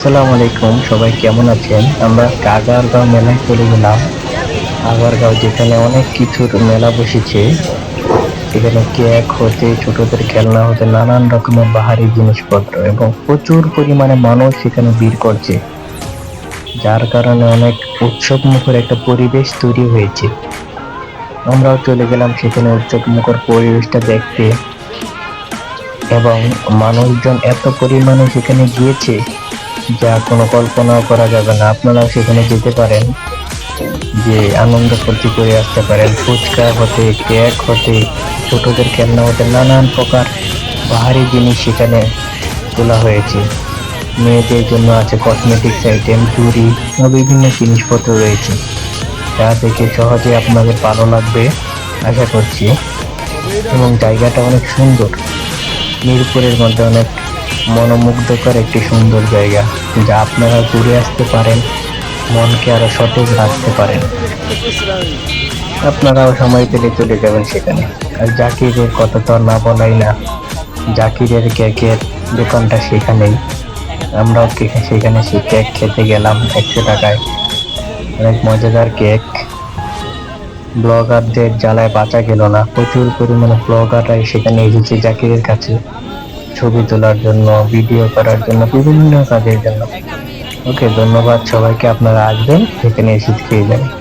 আসসালামু আলাইকুম, সবাই কেমন আছেন? আমরা আগারগাঁও মেলায় চলে গেলাম। আগারগাঁও যেখানে অনেক কিছুর মেলা বসেছে। এখানে কেক হতে ছোটদের খেলনা হতে নানান রকমের বাহারি জিনিসপত্র এবং প্রচুর পরিমাণে মানুষ সেখানে ভিড় করছে। যার কারণে অনেক উৎসব মুখর একটা পরিবেশ তৈরি হয়েছে। আমরাও চলে গেলাম সেখানে উৎসব মুখর পরিবেশটা দেখতে। এবং মানুষজন এত পরিমাণে সেখানে গিয়েছে। যা কোনো কল্পনাও করা যাবে না। আপনারাও সেখানে যেতে পারেন যে আনন্দ ফুর্তি করে আসতে পারেন। ফুচকা হতে, কেক হতে, ছোটদের খেলনা হতে, নানান প্রকার বাহারি জিনিস সেখানে তোলা হয়েছে। মেয়েদের জন্য আছে কসমেটিক্স আইটেম চুরি ও বিভিন্ন জিনিসপত্র রয়েছে। যা দেখে সহজে আপনাদের ভালো লাগবে, আশা করছি। এবং জায়গাটা অনেক সুন্দর। মিরপুরের মধ্যে অনেক মনোমুগ্ধকর একটি সুন্দর জায়গা, যা আপনারা ঘুরে আসতে পারেন, মনকে আরও সতেজ রাখতে পারেন। আপনারাও সময় পেলে চলে যাবেন সেখানে। আর জাকিরের কথা তো না বলাই না। জাকিরের কেকের দোকানটা সেখানেই। আমরাও সেখানে সেই কেক খেতে গেলাম একশো টাকায়। অনেক মজাদার কেক। ব্লগারদের জ্বালায় বাঁচা গেল না। প্রচুর পরিমাণে ব্লগাররাই সেখানে এসেছে জাকিরের কাছে। ছবি তোলার জন্য ভিডিও করার জন্য, বিভিন্ন কাজের জন্য। ওকে ধন্যবাদ সবাইকে। আপনারা আসবেন সেখানে এসে খেয়ে যাবেন